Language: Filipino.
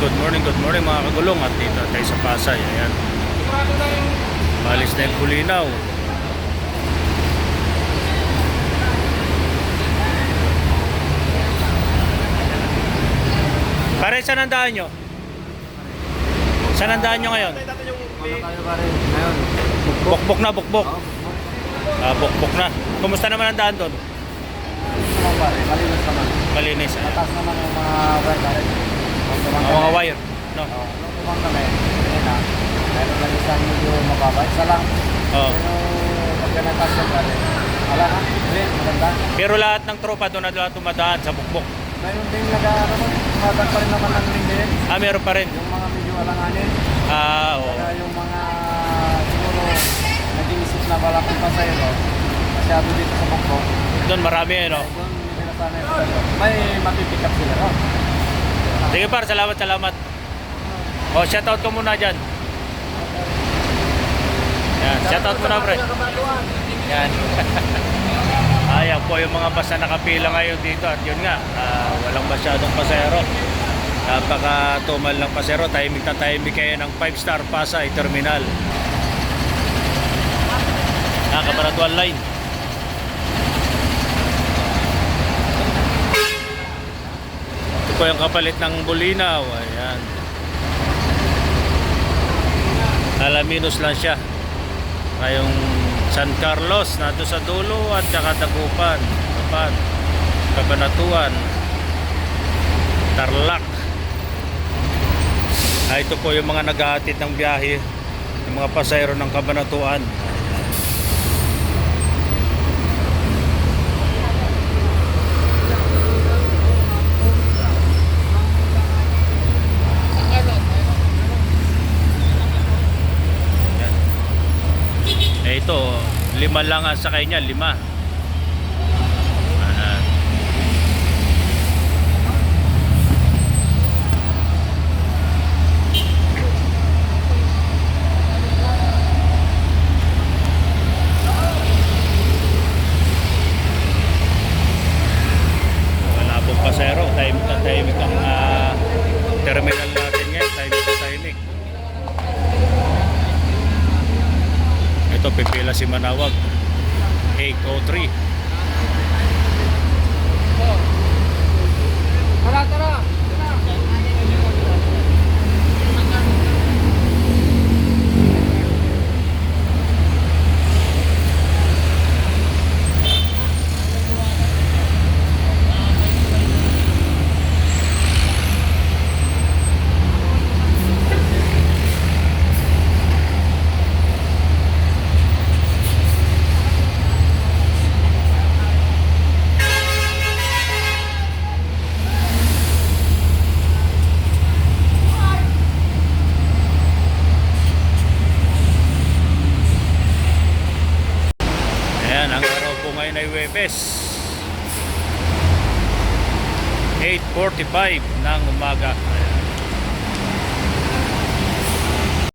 good morning, good morning mga kagulong at dito tayo sa Pasay. Ayan. Malis na yung kulinaw. Pare, saan ang daan nyo? Saan ang daan nyo ngayon? Bukbok na, bukbok. Ah, bukbok na. Kumusta naman ang daan doon? Malinis naman. Malinis. Ayan. Mataas naman yung mga mga kami- wire. No? Oo, nung tumang kami, yun na. Meron lang isang medyo mababa. Isa lang. Oh. Pero pagka natasya pare, wala na. Clean, maganda. Pero lahat ng tropa doon na doon tumadaan sa bukbok. Mayroon din naga, ano mo, tumatag pa rin naman ng lingin. Ah, meron pa rin. Yung mga medyo alanganin. Ah, oo. Kaya yung mga siguro nag-iisip na wala kong pasayro, masyado dito sa Bukbok. Doon marami? Doon hindi na sana yung pasayro. May mapipick up sila. Oh. Sige par, salamat, salamat. Oh, shoutout ko muna dyan. Yan, shoutout muna pre. Yan. Ayan po yung mga bus na nakapila ngayon dito at yun nga, ah, walang masyadong pasero. Napaka tumal ng pasero, tahimik na tahimik kayo ng 5 star Pasay Terminal. Nakabaratuan line. Po yung kapalit ng Bulinaw. Ayan. Alaminos lang siya. Ngayong San Carlos, nato sa dulo at saka Tagupan, Kapan, Kabanatuan, Tarlac. Ah, ito po yung mga naghahatid ng biyahe, yung mga pasayro ng Kabanatuan. Yan. Eh ito, lima lang ang sakay niya, lima. Wala pong pasero, tahimik na ang ah, terminal natin ngayon, tahimik na tahimik. Ito pipila si Manawag. 803 Tara, tara! Ayan, ang araw po ngayon ay Webes 8.45 ng umaga.